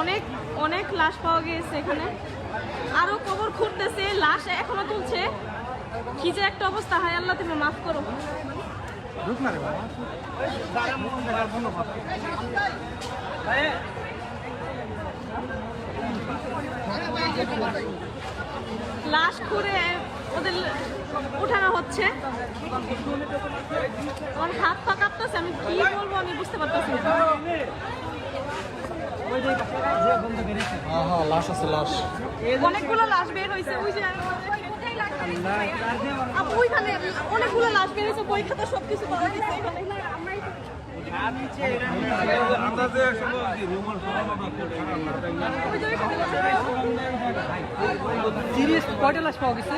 অনেক অনেক লাশ পাওয়া গিয়েছে এখানে। আরও কবর খুঁড়তেছে লাশ এখনও তুলছে। কি যে একটা অবস্থা হয় আল্লাহ তুমি মাফ করো। লাশ খুঁড়ে হচ্ছে? আমার হাত পা কাঁপতেছে আমি কি বলব আমি বুঝতে পারতেছি না। লাশ আছে লাশ। অনেকগুলো লাশ বের হয়েছে ওই যে ওইখানে অনেকগুলো লাশ বের হয়েছে বই খাতা সবকিছু গেছে কয়টা লাশ পাওয়া গেছে?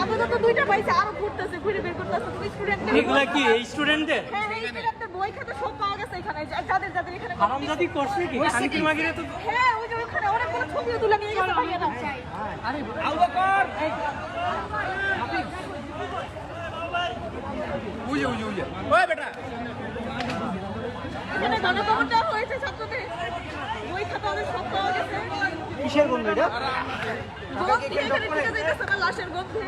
আপাতত দুইটা পাইছে আরও ঘুরতেছে ঘুরে বের করতেছে। স্টুডেন্টদের এগুলা কি এই স্টুডেন্টদের হ্যাঁ হ্যাঁ স্টুডেন্টদের বই খাতা সব পাওয়া গেছে এখানে। যাদের যাদের এখানে হারামজাদি করছে কি? শান্তির মাগিরে তো হ্যাঁ ওই যে ওখানে অনেকগুলো ছবিও তুলে নিয়ে গেছে ভাইয়ারা উইয়ে উইয়ে উইয়ে ওই বেটা। এখানে গণকবর হয়েছে ছাত্রদের। বই খাতা ওদের সব কিসের গন্ধ এটা লাশের গন্ধে